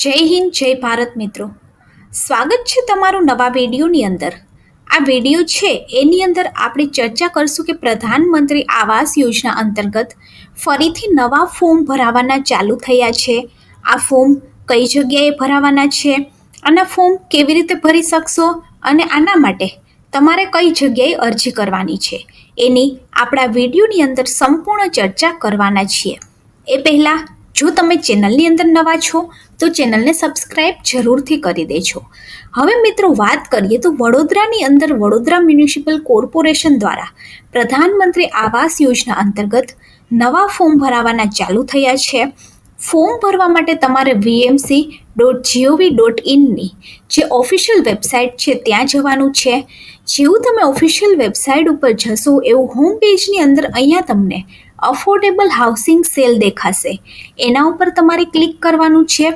જય હિન્દ, જય ભારત મિત્રો. સ્વાગત છે તમારું નવા વિડીયોની અંદર. આ વીડિયો છે, એની અંદર આપણે ચર્ચા કરશું કે પ્રધાનમંત્રી આવાસ યોજના અંતર્ગત ફરીથી નવા ફોર્મ ભરાવાના ચાલુ થયા છે. આ ફોર્મ કઈ જગ્યાએ ભરાવાના છે? આના ફોર્મ કેવી રીતે ભરી શકશો? અને આના માટે તમારે કઈ જગ્યાએ અરજી કરવાની છે? એની આપણા વિડીયોની અંદર સંપૂર્ણ ચર્ચા કરવાના છીએ. એ પહેલાં જો તમે ચેનલની અંદર નવા છો, તો ચેનલને સબસ્ક્રાઇબ જરૂરથી કરી દેજો. હવે મિત્રો વાત કરીએ તો વડોદરાની અંદર વડોદરા મ્યુનિસિપલ કોર્પોરેશન દ્વારા પ્રધાનમંત્રી આવાસ યોજના અંતર્ગત નવા ફોર્મ ભરાવાના ચાલુ થયા છે. ફોર્મ ભરવા માટે તમારે વીએમસી ડોટ જીઓવી ડોટ ઇનની જે ઓફિશિયલ વેબસાઇટ છે, ત્યાં જવાનું છે. જેવું તમે ઓફિશિયલ વેબસાઇટ ઉપર જશો, એવું હોમ પેજની અંદર અહીંયા તમને અફોર્ડેબલ હાઉસિંગ સેલ દેખાશે. એના ઉપર તમારે ક્લિક કરવાનું છે.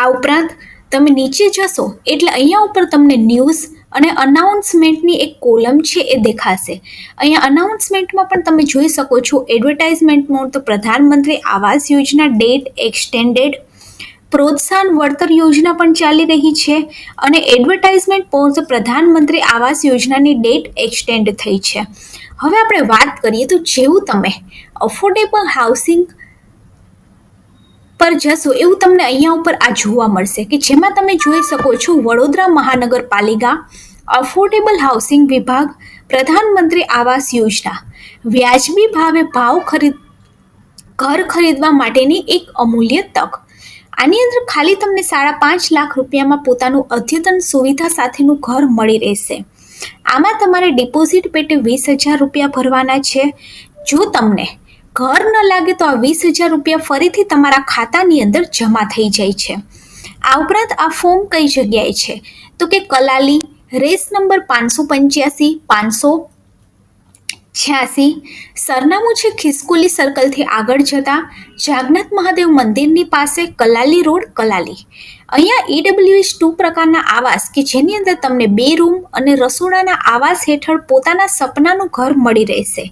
આ ઉપરાંત તમે નીચે જશો એટલે અહીંયા ઉપર તમને ન્યૂઝ અને અનાઉન્સમેન્ટની એક કોલમ છે એ દેખાશે. અહીંયા અનાઉન્સમેન્ટમાં પણ તમે જોઈ શકો છો એડવર્ટાઇઝમેન્ટમાં તો પ્રધાનમંત્રી આવાસ યોજના ડેટ એક્સટેન્ડેડ. પ્રોત્સાહન વળતર યોજના પણ ચાલી રહી છે અને એડવર્ટાઇઝમેન્ટ પોઝ પ્રધાનમંત્રી આવાસ યોજનાની ડેટ એક્સટેન્ડ થઈ છે. હવે આપણે વાત કરીએ તો જેવું તમે અફોર્ડેબલ હાઉસિંગ પર જશો, એવું તમને અહીંયા ઉપર આ જોવા મળશે કે જેમાં તમે જોઈ શકો છો વડોદરા મહાનગરપાલિકા અફોર્ડેબલ હાઉસિંગ વિભાગ, પ્રધાનમંત્રી આવાસ યોજના. વ્યાજબી ભાવે ભાવ ખરીદ, ઘર ખરીદવા માટેની એક અમૂલ્ય તક. આની અંદર ખાલી તમને સાડા પાંચ લાખ રૂપિયામાં પોતાનું અદ્યતન સુવિધા સાથેનું ઘર મળી રહેશે. આમાં તમારે ડિપોઝિટ પેટે વીસ હજાર રૂપિયા ભરવાના છે. જો તમને ઘર ન લાગે તો આ વીસ હજાર રૂપિયા ફરીથી તમારા ખાતાની અંદર જમા થઈ જાય છે. આ ઉપરાંત આ ફોર્મ કઈ જગ્યાએ છે? તો કે કલાલી, રેસ નંબર પાંચસો પંચ્યાસી, પાંચસો છ્યાસી. સરનામું છે ખિસકુલી સર્કલથી આગળ જતા જાગનાથ મહાદેવ મંદિરની પાસે કલાલી રોડ, કલાલી. અહીંયા ઈડબ્લ્યુએસ ટુ પ્રકારના આવાસ કે જેની અંદર તમને બે રૂમ અને રસોડાના આવાસ હેઠળ પોતાના સપનાનું ઘર મળી રહેશે.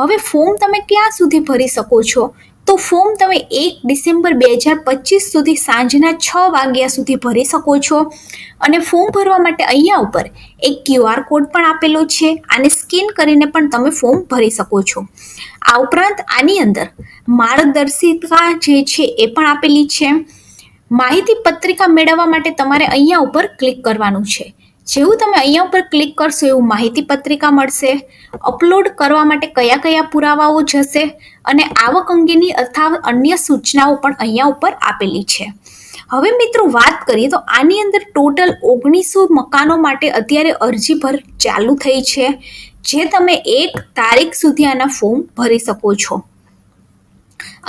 હવે ફોર્મ તમે ક્યાં સુધી ભરી શકો છો? તો ફોર્મ તમે એક ડિસેમ્બર બે હજાર પચીસ સુધી સાંજના છ વાગ્યા સુધી ભરી શકો છો. અને ફોર્મ ભરવા માટે અહીંયા ઉપર એક ક્યુઆર કોડ પણ આપેલો છે. આને સ્કેન કરીને પણ તમે ફોર્મ ભરી શકો છો. આ ઉપરાંત આની અંદર માર્ગદર્શિકા જે છે એ પણ આપેલી છે. માહિતી પત્રિકા મેળવવા માટે તમારે અહીંયા ઉપર ક્લિક કરવાનું છે. જેવું તમે અહીંયા ઉપર ક્લિક કરશો એવું માહિતી પત્રિકા મળશે. અપલોડ કરવા માટે કયા કયા પુરાવાઓ જશે અને આવક અંગેની અથવા અન્ય સૂચનાઓ પણ અહીંયા ઉપર આપેલી છે. હવે મિત્રો વાત કરીએ તો આની અંદર ટોટલ ઓગણીસો મકાનો માટે અત્યારે અરજી ભર ચાલુ થઈ છે, જે તમે એક તારીખ સુધી આના ફોર્મ ભરી શકો છો.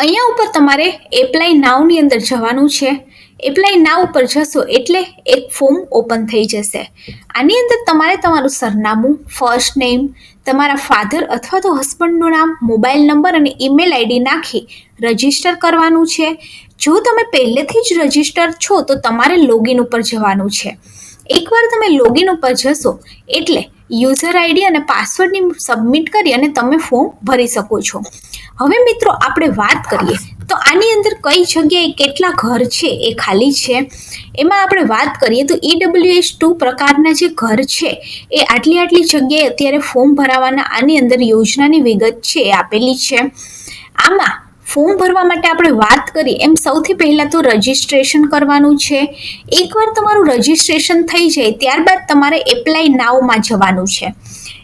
અહીંયા ઉપર તમારે એપ્લાય નાવની અંદર જવાનું છે. એપ્લાય ના ઉપર જશો એટલે એક ફોર્મ ઓપન થઈ જશે. આની અંદર તમારે તમારું સરનામું ફર્સ્ટ નેમ તમારા ફાધર અથવા તો હસબન્ડનું નામ મોબાઈલ નંબર અને ઈમેલ આઈડી નાખી રજિસ્ટર કરવાનું છે. જો તમે પહેલેથી જ રજિસ્ટર છો તો તમારે લોગિન ઉપર જવાનું છે. એકવાર તમે લોગિન ઉપર જશો એટલે યુઝર આઈડી અને પાસવર્ડની સબમિટ કરી અને તમે ફોર્મ ભરી શકો છો. હવે મિત્રો આપણે વાત કરીએ તો આની અંદર કઈ જગ્યાએ કેટલા ઘર છે એ ખાલી છે? એમાં આપણે વાત કરીએ તો ઈડબ્લ્યુએસ ટુ પ્રકારના જે ઘર છે, એ આટલી આટલી જગ્યાએ અત્યારે ફોર્મ ભરાવાના આની અંદર યોજનાની વિગત છે એ આપેલી છે. આમાં ફોર્મ ભરવા માટે આપણે વાત કરીએ એમ સૌથી પહેલાં તો રજિસ્ટ્રેશન કરવાનું છે. એકવાર તમારું રજિસ્ટ્રેશન થઈ જાય, ત્યારબાદ તમારે એપ્લાય નાવમાં જવાનું છે.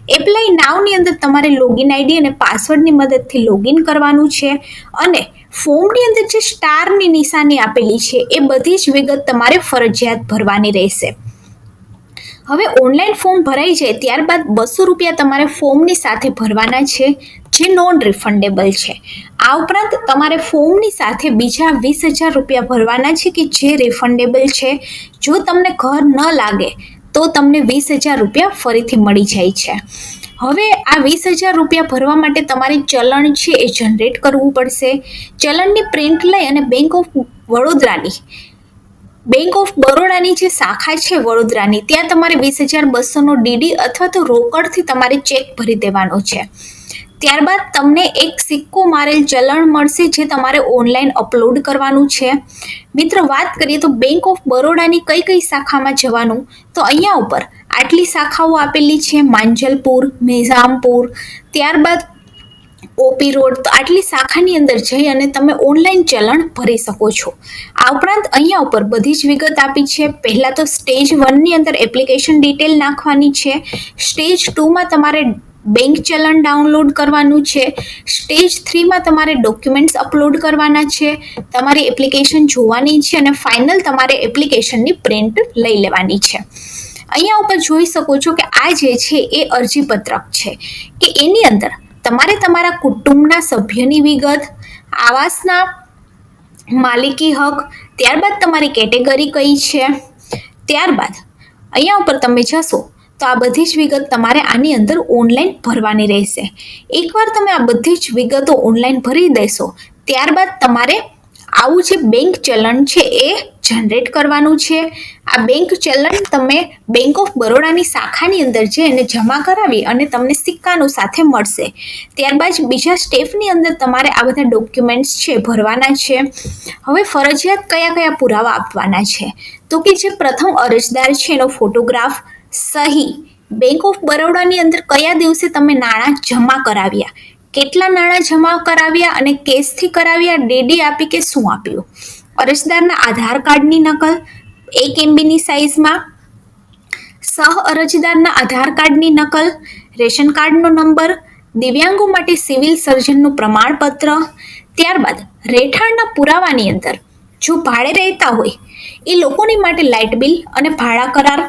એપ્લાય નાવની અંદર તમારે લોગિન આઈડી અને પાસવર્ડની મદદથી લોગિન કરવાનું છે. અને ફોર્મની અંદર જે સ્ટારની નિશાની આપેલી છે, એ બધી જ વિગત તમારે ફરજિયાત ભરવાની રહેશે. હવે ઓનલાઈન ફોર્મ ભરાઈ જાય ત્યારબાદ બસો રૂપિયા તમારે ફોર્મની સાથે ભરવાના છે, જે નોન રિફંડેબલ છે. આ ઉપરાંત તમારે ફોર્મની સાથે બીજા વીસ હજાર રૂપિયા ભરવાના છે કે જે રિફંડેબલ છે. જો તમને ઘર ન લાગે, તો તમને વીસ હજાર રૂપિયા ફરીથી મળી જાય છે. હવે આ વીસ હજાર રૂપિયા ભરવા માટે તમારે ચલણ છે એ જનરેટ કરવું પડશે. ચલણની પ્રિન્ટ લઈ અને બેંક ઓફ વડોદરાની. બેંક ઓફ બરોડાની જે શાખા છે વડોદરાની, ત્યાં તમારે વીસ હજાર બસોનો ડીડી અથવા તો રોકડથી તમારે ચેક ભરી દેવાનો છે. ત્યારબાદ તમને એક સિક્કો મારેલ ચલણ મળશે જે તમારે ઓનલાઈન અપલોડ કરવાનું છે. મિત્રો, વાત કરીએ તો બેંક ઓફ બરોડાની કઈ કઈ શાખામાં જવાનું? તો અહીંયા ઉપર આટલી શાખાઓ આપેલી છે, માંજલપુર, નિઝામપુર, ત્યારબાદ ઓપી રોડ, તો આટલી શાખાની અંદર જઈ અને તમે ઓનલાઈન ચલણ ભરી શકો છો. આ ઉપરાંત અહીંયા ઉપર બધી જ વિગત આપી છે. પહેલાં તો સ્ટેજ વનની અંદર એપ્લિકેશન ડિટેલ નાખવાની છે. સ્ટેજ ટુમાં તમારે બેંક ચલણ ડાઉનલોડ કરવાનું છે. સ્ટેજ થ્રીમાં તમારે ડોક્યુમેન્ટ્સ અપલોડ કરવાના છે. તમારી એપ્લિકેશન જોવાની છે અને ફાઇનલ તમારે એપ્લિકેશનની પ્રિન્ટ લઈ લેવાની છે. અહીંયા ઉપર જોઈ શકો છો કે આ જે છે એ અરજીપત્રક છે. કે એની અંદર તમારે તમારા કુટુંબના સભ્યની વિગત, આવાસના માલિકી હક, ત્યારબાદ તમારી કેટેગરી કઈ છે, ત્યારબાદ અહીંયા ઉપર તમે જશો તો આ બધી જ વિગત તમારે આની અંદર ઓનલાઈન ભરવાની રહેશે. એકવાર તમે આ બધી જ વિગતો ઓનલાઈન ભરી દેશો, ત્યારબાદ તમારે આવું જે બેંક ચલણ છે એ જનરેટ કરવાનું છે. આ બેંક ચલણ તમે બેંક ઓફ બરોડાની શાખાની અંદર જઈને જમા કરાવી અને તમને સિક્કાનું સાથે મળશે. ત્યારબાદ બીજા સ્ટેપની અંદર તમારે આ બધા ડોક્યુમેન્ટ્સ છે ભરવાના છે. હવે ફરજિયાત કયા કયા પુરાવા આપવાના છે? તો કે જે પ્રથમ અરજદાર છે એનો ફોટોગ્રાફ સહી. બેંક ઓફ બરોડાની અંદર કયા દિવસે તમે નાણાં જમા કરાવ્યા? કેટલા નાણાં જમા કરાવ્યા અને કેસથી કરાવ્યા ડીડી આપી કે શું આપ્યું? અરજદારના આધાર કાર્ડની નકલ એક એમબીની સાઇઝમાં. સહ અરજદારના આધાર કાર્ડની નકલ, રેશન કાર્ડનો નંબર, દિવ્યાંગો માટે સિવિલ સર્જનનું પ્રમાણપત્ર, ત્યારબાદ રહેઠાણના પુરાવાની અંદર. જો ભાડે રહેતા હોય, એ લોકોની માટે લાઇટ બિલ અને ભાડા કરાર.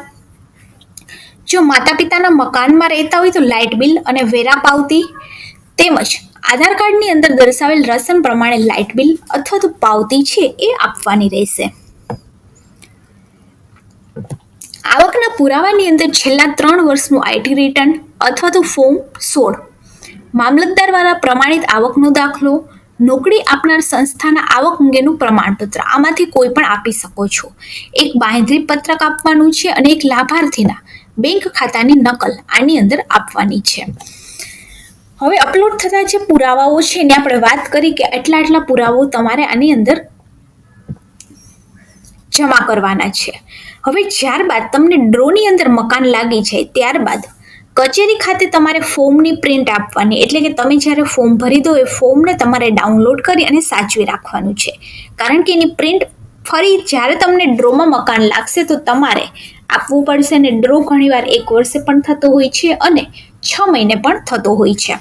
જો માતા પિતાના મકાનમાં રહેતા હોય તો લાઇટ બિલ અને વેરા પાવતી. તેમજ આધાર કાર્ડની અંદર દર્શાવેલ રસમ પ્રમાણે લાઇટ બિલ અથવા તો પાવતી છે એ આપવાની રહેશે. આવકના પુરાવાની અંદર છેલ્લા ત્રણ વર્ષનું આઈટી રિટર્ન અથવા તો ફોર્મ સોળ. મામલતદાર દ્વારા પ્રમાણિત આવકનો દાખલો, નોકરી આપનાર સંસ્થાના આવક અંગેનું પ્રમાણપત્ર આમાંથી કોઈ પણ આપી શકો છો. એક બાંધરી પત્રક આપવાનું છે અને એક લાભાર્થીના બેંક ખાતાની નકલ આની અંદર આપવાની છે. હવે અપલોડ થતા જે પુરાવાઓ છે એની આપણે વાત કરી કે આટલા આટલા પુરાવાઓ તમારે આની અંદર જમા કરવાના છે. હવે ત્યારબાદ તમને ડ્રોની અંદર મકાન લાગી જાય ત્યારબાદ કચેરી ખાતે તમારે ફોર્મની પ્રિન્ટ આપવાની. એટલે કે તમે જ્યારે ફોર્મ ભરી દો એ ફોર્મને તમારે ડાઉનલોડ કરી અને સાચવી રાખવાનું છે. કારણ કે એની પ્રિન્ટ ફરી જ્યારે તમને ડ્રોમાં મકાન લાગશે તો તમારે આપવું પડશે અને ડ્રો ઘણીવાર એક વર્ષે પણ થતો હોય છે અને છ મહિને પણ થતો હોય છે.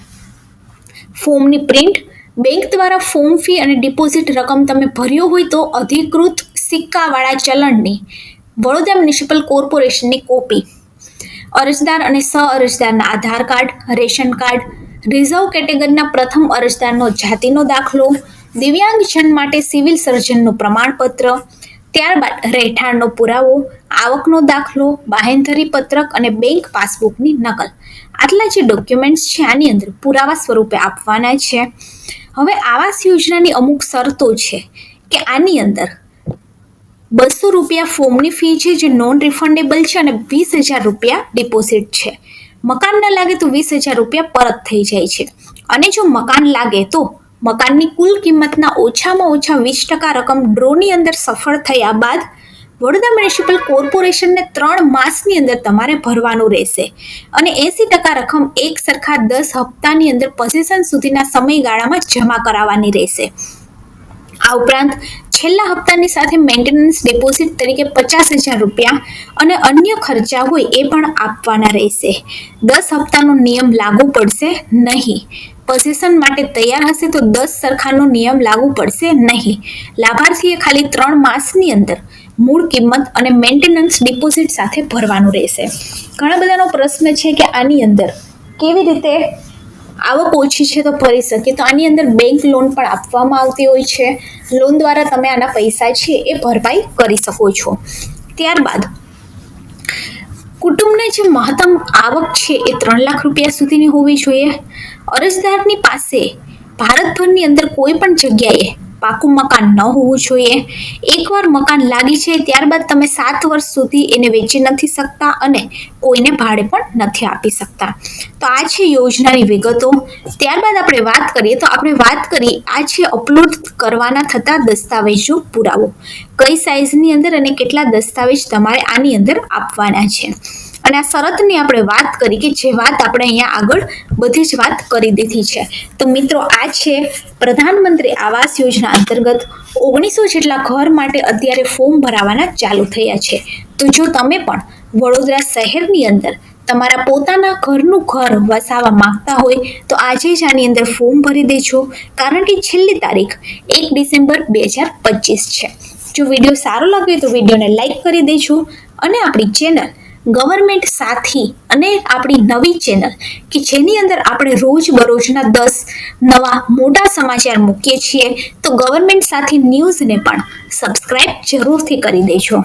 ફોર્મની પ્રિન્ટ. બેંક દ્વારા ફોર્મ ફી અને ડિપોઝિટ રકમ તમે ભર્યો હોય તો અધિકૃત સિક્કાવાળા ચલણની વડોદરા મ્યુનિસિપલ કોર્પોરેશનની કોપી. અરજદાર અને સહ અરજદારના Aadhaar card, ration card, reserve કેટેગરીના પ્રથમ અરજદારનો જાતિનો દાખલો દિવ્યાંગજન માટે સિવિલ સર્જનનું પ્રમાણપત્ર ત્યારબાદ રહેઠાણનો પુરાવો, આવકનો દાખલો, બાહેંધરી પત્રક અને બેંક પાસબુકની નકલ. આટલા જે ડોક્યુમેન્ટ્સ છે, આની અંદર પુરાવા સ્વરૂપે આપવાના છે. હવે આવાસ યોજનાની અમુક શરતો છે કે આની અંદર બસો રૂપિયા ફોર્મની ફી છે, જે નોન રિફંડેબલ છે અને વીસ હજાર રૂપિયા ડિપોઝિટ છે. મકાન ન લાગે તો વીસ હજાર રૂપિયા પરત થઈ જાય છે. અને જો મકાન લાગે તો મકાનની કુલ કિંમતના ઓછામાં ઓછા વીસ ટકા રકમ ડ્રોની અંદર સફળ થયા બાદ વડોદરા મ્યુનિસિપલ કોર્પોરેશનને ત્રણ માસની અંદર તમારે ભરવાનું રહેશે. અને એંસી ટકા રકમ એક સરખા દસ હપ્તાની અંદર પોઝિશન સુધીના સમયગાળામાં જમા કરાવવાની રહેશે. આ ઉપરાંત છેલ્લા હપ્તાની સાથે મેન્ટેનન્સ ડિપોઝિટ તરીકે પચાસ હજાર રૂપિયા અને અન્ય ખર્ચા હોય એ પણ આપવાના રહેશે. દસ હપ્તાનો નિયમ લાગુ પડશે નહીં. પોઝિશન માટે તૈયાર હશે તો દસ સરખાનો નિયમ લાગુ પડશે નહીં. લાભાર્થીએ ખાલી ત્રણ માસની અંદર મૂળ કિંમત અને મેન્ટેનન્સ ડિપોઝિટ સાથે ભરવાનું રહેશે. ઘણા બધાનો પ્રશ્ન છે કે આની અંદર કેવી રીતે આવક ઓછી છે તો ભરી શકીએ. તો આની અંદર બેંક લોન પણ આપવામાં આવતી હોય છે. લોન દ્વારા તમે આના પૈસા છે એ ભરપાઈ કરી શકો છો. ત્યારબાદ, કુટુંબને જે મહત્તમ આવક છે એ ત્રણ લાખ રૂપિયા સુધીની હોવી જોઈએ. અરજદારની પાસે ભારતભરની અંદર કોઈ પણ જગ્યાએ પાકું મકાન ન હોવું જોઈએ. એકવાર મકાન લાગી છે ત્યારબાદ તમે સાત વર્ષ સુધી એને વેચી નથી શકતા અને કોઈને ભાડે પણ નથી આપી શકતા. તો આ છે યોજનાની વિગતો. ત્યારબાદ આપણે વાત કરીએ તો આપણે વાત કરી આ છે અપલોડ કરવાના થતા દસ્તાવેજો પુરાવો. કઈ સાઇઝની અંદર અને કેટલા દસ્તાવેજ તમારે આની અંદર આપવાના છે. અને આ શરતની આપણે વાત કરી કે જે વાત આપણે અહીંયા આગળ બધી જ વાત કરી દીધી છે. તો મિત્રો, આ છે પ્રધાનમંત્રી આવાસ યોજના અંતર્ગત ઓગણીસો જેટલા ઘર માટે અત્યારે ફોર્મ ભરાવાના ચાલુ થયા છે. તો જો તમે પણ વડોદરા શહેરની અંદર તમારા પોતાના ઘરનું ઘર વસાવવા માંગતા હોય, તો આજે જ આની અંદર ફોર્મ ભરી દેજો. કારણ કે છેલ્લી તારીખ એક ડિસેમ્બર બે હજાર પચીસ છે. જો વીડિયો સારો લાગ્યો તો વિડીયોને લાઇક કરી દેજો અને આપણી ચેનલ ગવર્મેન્ટ સાથી અને આપણી નવી ચેનલ કે જેની અંદર આપણે રોજ બરોજના દસ નવા મોટા સમાચાર મૂકીએ છીએ, તો ગવર્મેન્ટ સાથી ન્યૂઝને પણ સબસ્ક્રાઈબ જરૂરથી કરી દેજો.